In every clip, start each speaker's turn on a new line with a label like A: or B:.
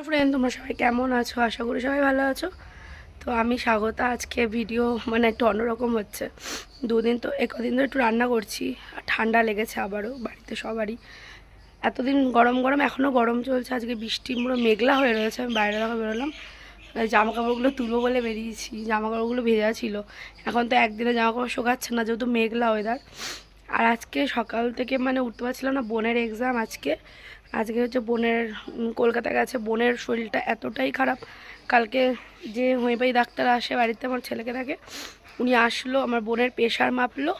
A: Friend তোমরা সবাই কেমন আছো? আশা করি সবাই ভালো আছো। তো আমি স্বাগতা, আজকে ভিডিও মানে একটু অন্যরকম হচ্ছে। দুদিন তো, একদিন ধরে একটু রান্না করছি, আর ঠান্ডা লেগেছে আবারও, বাড়িতে সবারই। এতদিন গরম গরম এখনও গরম চলছে, আজকে বৃষ্টি পুরো মেঘলা হয়ে রয়েছে, আমি বাইরে দেখা বেরোলাম। জামা কাপড়গুলো তুলবো বলে বেরিয়েছি জামা কাপড়গুলো ভেজা ছিল। এখন তো একদিনে জামা কাপড় শোকাচ্ছে না, যেহেতু মেঘলা ওয়েদার আর আজকে সকাল থেকে মানে উঠতে পারছিলাম না, বোনের এক্সাম আজকে। আজকে হচ্ছে বোনের কলকাতা গেছে, বোনের শরীরটা এতটাই খারাপ। কালকে যে হোমিওপ্যাথি ডাক্তার আসে, বাড়িতে আমার ছেলেকে থাকে, উনি আসলো, আমার বোনের প্রেশার মাপলো।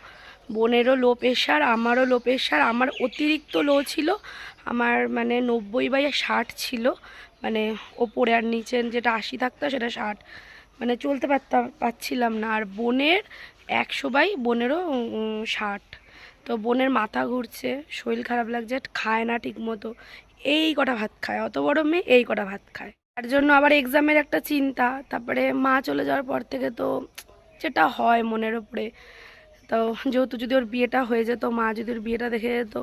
A: বোনেরও লো প্রেশার আমারও লো প্রেশার আমার অতিরিক্ত লো ছিল, আমার মানে নব্বই বাই ষাট ছিল মানে ওপরে আর নিচে যেটা আশি থাকতো সেটা ষাট। মানে চলতে পারতাম, পারছিলাম না, আর বোনের একশো বাই, বোনেরও ষাট। তো বোনের মাথা ঘুরছে, শরীর খারাপ লাগছে, খায় না ঠিক মতো এই কটা ভাত খায়, অত বড় মেয়ে এই কটা ভাত খায়। তার জন্য আবার এক্সামের একটা চিন্তা, তারপরে মা চলে যাওয়ার পর থেকে তো যেটা হয় মনের ওপরে তো যেহেতু যদি ওর বিয়েটা হয়ে যেত, মা যদি ওর বিয়েটা দেখে যেত,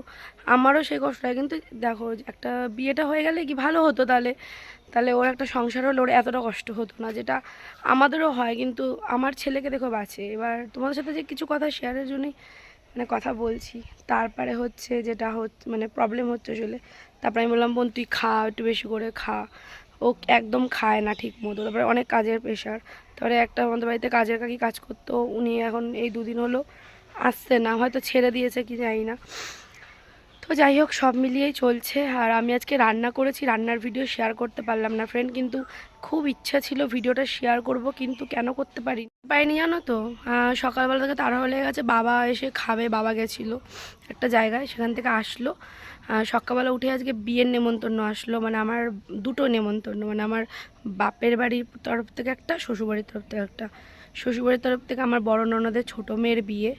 A: আমারও সেই কষ্ট হয়। কিন্তু দেখো, একটা বিয়েটা হয়ে গেলে কি ভালো হতো তাহলে? তাহলে ওর একটা সংসার হলে ওর এতটা কষ্ট হতো না, যেটা আমাদেরও হয়। কিন্তু আমার ছেলেকে দেখো বাঁচে। এবার তোমাদের সাথে যে কিছু কথা শেয়ারের জন্যই মানে কথা বলছি। তারপরে হচ্ছে যেটা হচ্ছে মানে প্রবলেম হচ্ছে চলে তারপরে আমি বললাম, বোন, তুই খা, একটু বেশি করে খা। ও একদম খায় না ঠিক মতো তারপরে অনেক কাজের প্রেশার তারপরে একটা আমাদের বাড়িতে কাজের কাকি কাজ করতো। উনি এখন এই দুদিন হলো আসছে না। হয়তো ছেড়ে দিয়েছে, কি জানি না। তো যাই হোক, সব মিলিয়েই চলছে। আর আমি আজকে রান্না করেছি, রান্নার ভিডিও শেয়ার করতে পারলাম না ফ্রেন্ড কিন্তু খুব ইচ্ছা ছিল ভিডিওটা শেয়ার করব, কিন্তু কেন করতে পারি? পাইনি জানো তো? সকালবেলা থেকে তারা হলে গেছে, বাবা এসে খাবে, বাবা গেছিল একটা জায়গায়, সেখান থেকে আসলো। সকালবেলা উঠে আজকে বিয়ের নেমন্তন্ন আসলো মানে আমার দুটো নেমন্তন্ন মানে আমার বাপের বাড়ির তরফ থেকে একটা, শ্বশুরবাড়ির তরফ থেকে একটা। শ্বশুরবাড়ির তরফ থেকে আমার বড় ননদের ছোটো মেয়ের বিয়ে।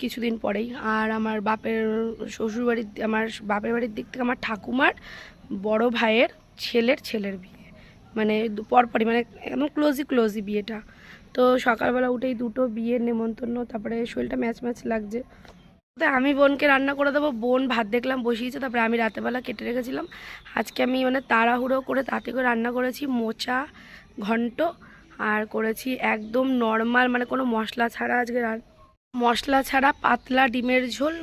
A: কিছুদিন পরেই। আর আমার বাপের শ্বশুরবাড়ির আমার বাপের বাড়ির দিক থেকে আমার ঠাকুমার বড় ভাইয়ের ছেলের ছেলের বিয়ে। মানে পরপরই মানে একদম ক্লোজই ক্লোজই বিয়েটা। তো সকালবেলা উঠেই দুটো বিয়ের নেমন্তন্ন, তারপরে শরীরটা ম্যাচ ম্যাচ লাগছে। তো আমি বোনকে রান্না করে দেবো, বোন ভাত দেখলাম, বসিয়েছে, তারপরে আমি রাতেরবেলা কেটে রেখেছিলাম। আজকে আমি মানে তাড়াহুড়ো করে তাতে করে রান্না করেছি মোচা, ঘন্ট, আর করেছি একদম নর্মাল মানে কোনো মশলা ছাড়া আজকে মশলা ছাড়া পাতলা ডিমের ঝোল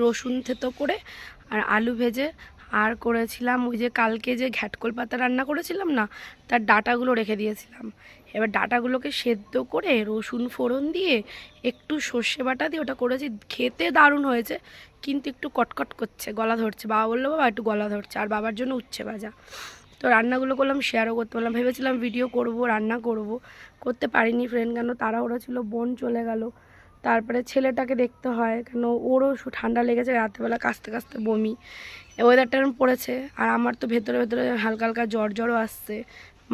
A: রসুন থেতো করে আর আলু ভেজে। আর করেছিলাম ওই যে কালকে যে ঘ্যাটকল পাতা রান্না করেছিলাম না, তার ডাটাগুলো রেখে দিয়েছিলাম। এবার ডাটাগুলোকে সেদ্ধ করে রসুন ফোড়ন দিয়ে একটু সর্ষে বাটা দিয়ে ওটা করেছি। খেতে দারুণ হয়েছে, কিন্তু একটু কটকট করছে, গলা ধরছে। বাবা বলল, বাবা, একটু গলা ধরছে, আর বাবার জন্য উচ্ছে ভাজা। তো রান্নাগুলো করলাম শেয়ারও করতে পারলাম। ভেবেছিলাম ভিডিও করব, রান্না করব। করতে পারিনি ফ্রেন্ড কেন তারা ওরা ছিল, বোন চলে গেল। তারপরে ছেলেটাকে দেখতে হয়, কেন ওরও ঠান্ডা লেগেছে রাত্রেবেলা কাঁচতে কাঁচতে বমি। ওয়েদারটা এরকম পড়েছে, আর আমার তো ভেতরে ভেতরে হালকা হালকা জ্বর জ্বরও আসছে।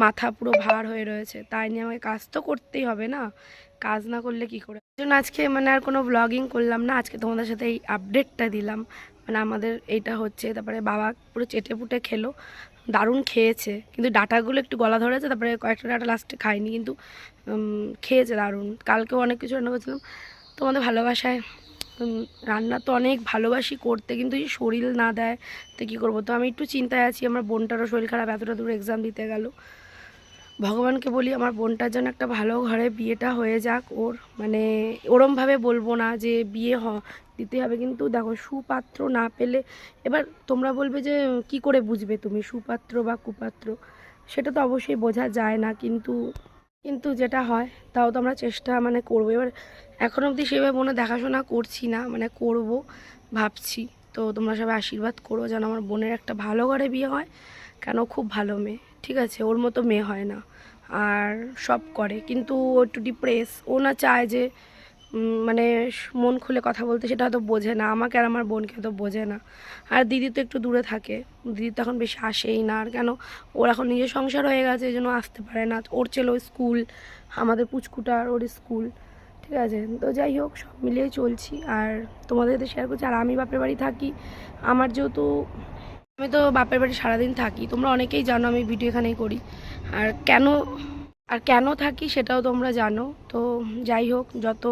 A: মাথা পুরো ভার হয়ে রয়েছে, তাই নিয়ে আমাকে কাজ তো করতেই হবে না? কাজ না করলে কি করে? জন্য আজকে মানে আর কোনো ব্লগিং করলাম না, আজকে তোমাদের সাথে এই আপডেটটা দিলাম। মানে আমাদের এইটা হচ্ছে, তারপরে বাবা পুরো চেটে পুটে খেলো, দারুণ খেয়েছে। কিন্তু ডাটাগুলো একটু গলা ধরেছে, তারপরে কয়েকটা ডাটা লাস্টে খাইনি, কিন্তু খেয়েছে দারুণ। কালকেও অনেক কিছু রান্না করেছিলাম তোমাদের ভালোবাসায়। রান্না তো অনেক ভালোবাসি করতে, কিন্তু এই শরীর না দেয়, তো কী করব? তো আমি একটু চিন্তায় আছি, আমার বোনটারও শরীর খারাপ, এতটা দূর এক্সাম দিতে গেল। ভগবানকে বলি, আমার বোনটার জন্য একটা ভালো ঘরে বিয়েটা হয়ে যাক। ওর মানে ওরমভাবে বলব না যে বিয়ে হ, দিতে হবে, কিন্তু দেখো সুপাত্র না পেলে, এবার তোমরা বলবে যে, কি করে বুঝবে তুমি, সুপাত্র বা কুপাত্র? সেটা তো অবশ্যই বোঝা যায় না, কিন্তু কিন্তু যেটা হয়, তাও তো আমরা চেষ্টা মানে করব। এবার এখন অবধি সেভাবে বোনে দেখাশোনা করছি না মানে করব, ভাবছি। তো তোমরা সবাই আশীর্বাদ করো যেন আমার বোনের একটা ভালো ঘরে বিয়ে হয়, কেন খুব ভালো মেয়ে, ঠিক আছে? ওর মতো মেয়ে হয় না, আর সব করে। কিন্তু একটু ডিপ্রেস ও না চায় যে মানে মন খুলে কথা বলতে সেটা হয়তো বোঝে না। আমাকে আর আমার বোনকে হয়তো বোঝে না। আর দিদি তো একটু দূরে থাকে। দিদি তো এখন বেশি আসেই না। আর কেন? ওর এখন নিজের সংসার হয়ে গেছে, এই জন্য আসতে পারে না। ওর ছিল স্কুল, আমাদের পুচকুটার ওর স্কুল। ঠিক আছে? তো যাই হোক, সব মিলিয়ে চলছি। আর তোমাদের সাথে শেয়ার করছি। আর আমি বাপের বাড়ি থাকি। আমার যেহেতু, আমি তো বাপের বাড়ি সারাদিন থাকি। তোমরা অনেকেই জানো আমি ভিডিও এখানেই করি। আর কেন আর কেন থাকি সেটাও তোমরা জানো। তো যাই হোক, যত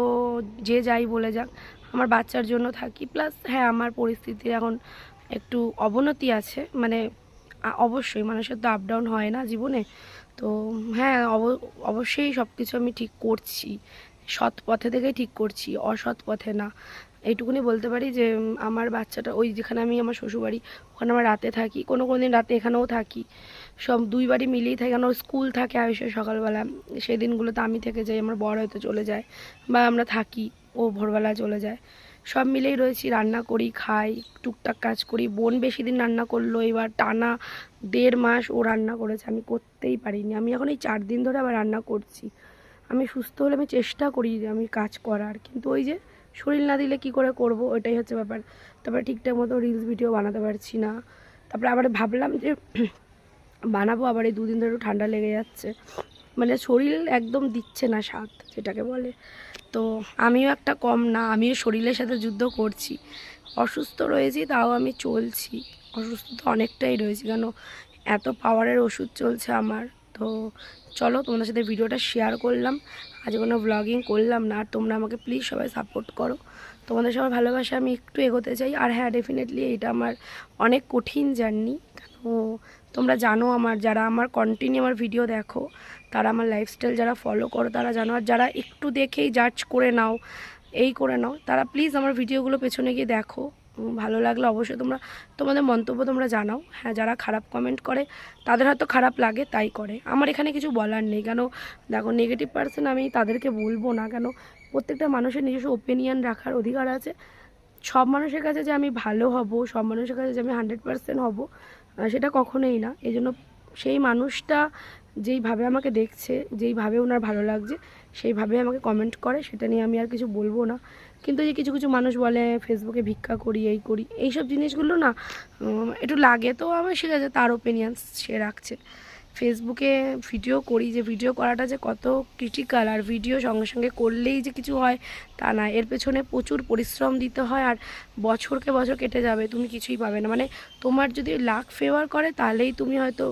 A: যে যাই বলে যাক, আমার বাচ্চার জন্য থাকি। প্লাস হ্যাঁ আমার পরিস্থিতি এখন একটু অবনতি আছে। মানে অবশ্যই মানুষের তো আপ ডাউন হয় না জীবনে। তো হ্যাঁ অব- অবশ্যই সব কিছু আমি ঠিক করছি। সৎ পথে থেকেই ঠিক করছি, অসৎ পথে না। এইটুকুনি বলতে পারি যে আমার বাচ্চাটা, ওই যেখানে আমি আমার শ্বশুরবাড়ি, ওখানে আমার রাতে থাকি। কোনো কোনো দিন রাতে এখানেও থাকি। সব দুই বাড়ি মিলিয়েই থাকি, কারণ স্কুল থাকে আয়ুষের সকালবেলা। সেই দিনগুলোতে আমি থেকে যাই, আমার বড় হয়তো চলে যায়, বা আমরা থাকি, ও ভোরবেলা চলে যায়। সব মিলেই রয়েছি, রান্না করি, খাই, টুকটাক কাজ করি। বোন বেশি দিন রান্না করল, এবার টানা দেড় মাস ও রান্না করেছে, আমি করতেই পারিনি। আমি এখন এই চার দিন ধরে আবার রান্না করছি। আমি সুস্থ হলে আমি চেষ্টা করি যে আমি কাজ করার, কিন্তু ওই যে শরীর না দিলে কি করে করব, ওইটাই হচ্ছে ব্যাপার। তারপরে ঠিকঠাক মতো রিলস ভিডিও বানাতে পারছি না। তারপরে আবার ভাবলাম যে বানাবো, আবার এই দুদিন ধরে ঠান্ডা লেগে যাচ্ছে। মানে শরীর একদম দিচ্ছে না স্বাদ, যেটাকে বলে। তো আমিও একটা কম না, আমিও শরীরের সাথে যুদ্ধ করছি। অসুস্থ রয়েছি, তাও আমি চলছি। অসুস্থ তো অনেকটাই রয়েছি, কেন? এত পাওয়ারের ওষুধ চলছে আমার। তো চলো, তোমাদের সাথে ভিডিওটা শেয়ার করলাম। আজ কোনো ব্লগিং করলাম না, আর তোমরা আমাকে প্লিজ সবাই সাপোর্ট করো। তোমাদের সবার ভালোবাসা আমি একটু এগোতে চাই। আর হ্যাঁ ডেফিনেটলি এটা আমার অনেক কঠিন জার্নি কেন? তোমরা জানো আমার, যারা আমার কন্টিনিউ আমার ভিডিও দেখো, তারা আমার লাইফস্টাইল যারা ফলো করো, তারা জানো। আর যারা একটু দেখেই জাজ করে নাও, এই করে নাও, তারা প্লিজ আমার ভিডিওগুলো পেছনে গিয়ে দেখো। ভালো লাগলে অবশ্যই তোমরা, তোমাদের মন্তব্য তোমরা জানাও। হ্যাঁ যারা খারাপ কমেন্ট করে, তাদের হয়তো খারাপ লাগে, তাই করে। আমার এখানে কিছু বলার নেই, কেন দেখো নেগেটিভ পার্সন আমি তাদেরকে বলব না, কেন প্রত্যেকটা মানুষের নিজস্ব ওপিনিয়ন রাখার অধিকার আছে। সব মানুষের কাছে যে আমি ভালো হব, সব মানুষের কাছে যে আমি হান্ড্রেড পার্সেন্ট হব সেটা কখনোই না। এই জন্য সেই মানুষটা যেইভাবে আমাকে দেখছে, যেইভাবে ওনার ভালো লাগছে, সেইভাবে আমাকে কমেন্ট করে, সেটা নিয়ে আমি আর কিছু বলব না। কিন্তু যে কিছু কিছু মানুষ বলে ফেসবুকে ভিক্ষা করি, এই করি, এইসব জিনিসগুলো না একটু লাগে তো আমার ঠিক তার ওপিনিয়ন সে রাখছে। ফেসবুকে ভিডিও করি যে ভিডিও করাটা যে কত ক্রিটিক্যাল আর ভিডিও সঙ্গে সঙ্গে করলেই যে কিছু হয় তা না। এর পেছনে প্রচুর পরিশ্রম দিতে হয় আর বছরকে বছর কেটে যাবে, তুমি কিছুই পাবে না। মানে তোমার যদি লাক ফেভার করে তাহলেই তুমি হয়তো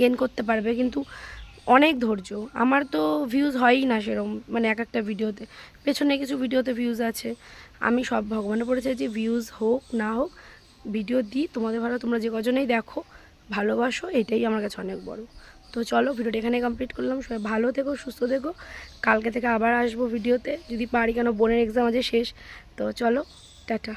A: গেন করতে পারবে। কিন্তু অনেক ধৈর্য, আমার তো ভিউজ হয়ই না সেরকম মানে এক একটা ভিডিওতে পেছনে কিছু ভিডিওতে ভিউজ আছে। আমি সব ভগবানের পড়ে চাই যে ভিউজ হোক না হোক ভিডিও দিই। তোমাদের ভালো, তোমরা যে কজনেই দেখো। ভালোবাসো, এটাই আমার কাছে অনেক বড়। তো চলো ভিডিওটা এখানে কমপ্লিট করলাম। সবাই ভালো থেকো, সুস্থ থেকো। কালকে থেকে আবার আসব ভিডিওতে। যদি পারি কেন, বোনের এক্সাম আছে শেষ। তো চলো, টাটা।